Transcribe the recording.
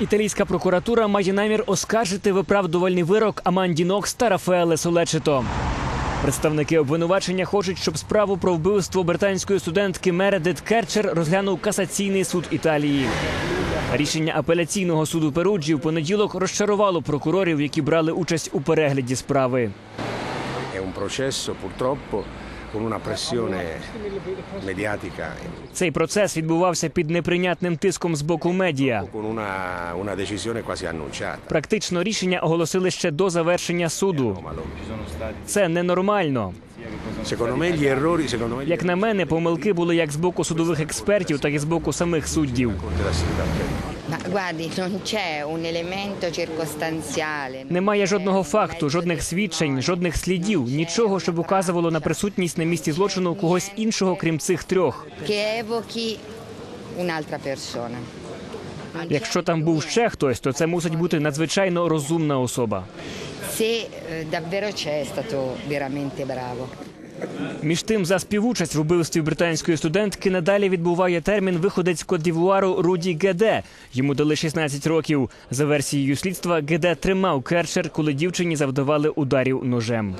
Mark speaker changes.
Speaker 1: Італійська прокуратура має намір оскаржити виправдувальний вирок Аманді Нокс та Рафаеле Солечито. Представники обвинувачення хочуть, щоб справу про вбивство британської студентки Мередит Керчер розглянув касаційний суд Італії. Рішення апеляційного суду Перуджі в понеділок розчарувало прокурорів, які брали участь у перегляді справи.
Speaker 2: È un processo purtroppo con una pressione mediatica,
Speaker 1: Цей процес відбувався під неприйнятним тиском з боку медіа. Практично рішення оголосили ще до завершення суду. Це ненормально. Як на мене, помилки були як з боку судових експертів, так і з боку самих суддів.
Speaker 3: Ma guardi, non c'è un elemento circostanziale.
Speaker 1: Немає жодного факту, жодних свідчень, жодних слідів, нічого, щоб указувало на присутність на місці злочину когось іншого, крім цих трьох.
Speaker 3: Che evochi un'altra persona.
Speaker 1: Якщо там був ще хтось, то це мусить бути надзвичайно розумна особа.
Speaker 3: Se eh, davvero c'è è stato veramente bravo.
Speaker 1: Між тим, за співучасть в убивстві британської студентки надалі відбуває термін виходець Кот-д'Івуару Руді Геде. Йому дали 16 років. За версією слідства, Геде тримав Керчер, коли дівчині завдавали ударів ножем.